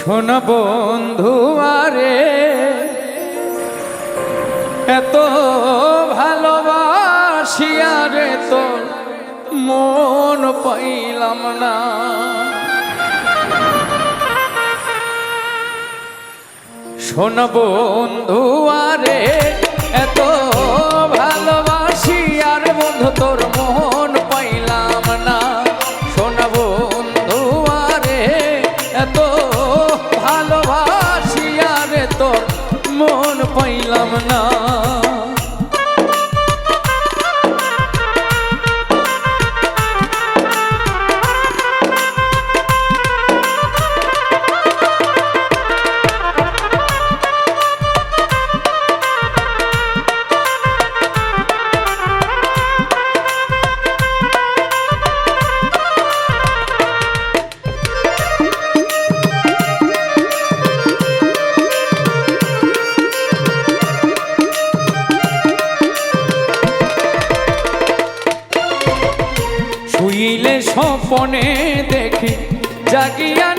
শোন বন্ধু আরে এত ভালোবাসিয়া রে তো মন পাইলাম না। শোন বন্ধু পাইলাম না স্বপনে দেখি জাগিয়া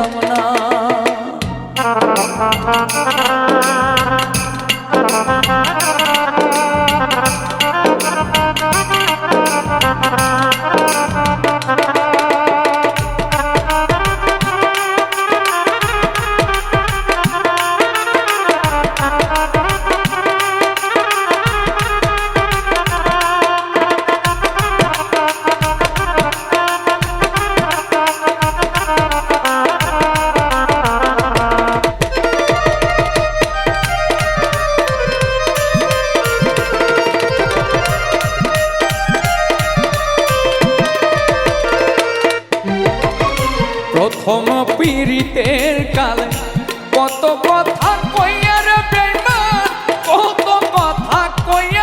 কামনা প্রথম পীড়িতের কালে কত কথা কইয়ার প্রেম কত কথা কইয়া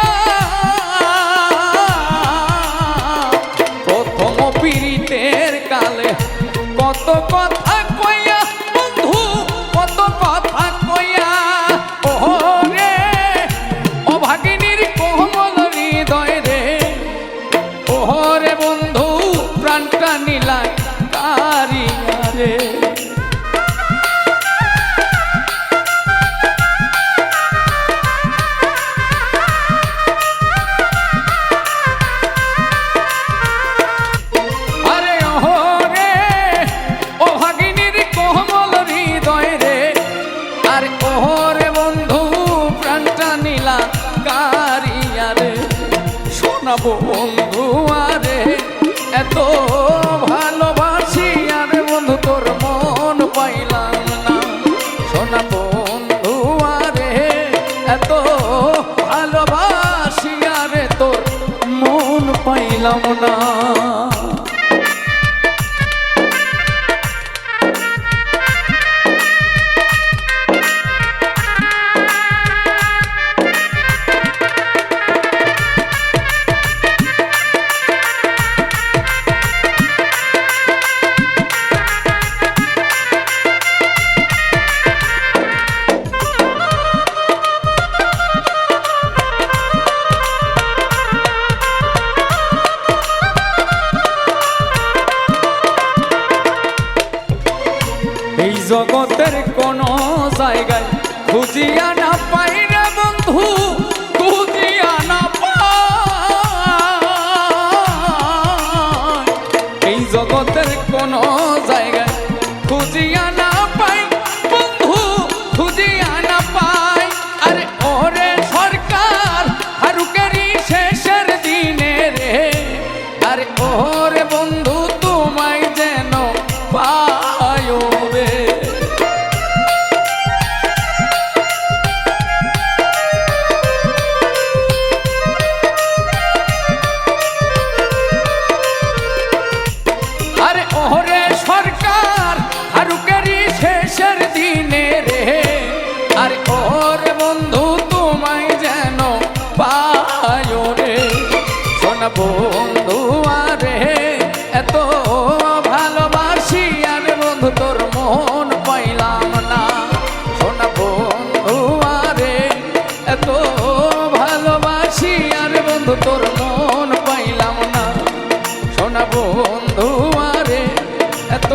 কামনা। জগতের কোন জায়গায় খুঁজিয়া না পাই রে বন্ধু, খুঁজিয়া না পাই। এই জগতের কোন জায়গায় খুঁজিয়া না পাই বন্ধু, খুঁজিয়া না পাই। আরে ওরে সরকার হারুকেরি শেষের দিনে রে। আরে ওরে বন্ধু আরে এত ভালোবাসি আরে বন্ধু তোর মন পাইলাম না। শোন বন্ধু আরে এত ভালোবাসি আরে বন্ধু তোর মন পাইলাম না। সোনা বন্ধু আরে এত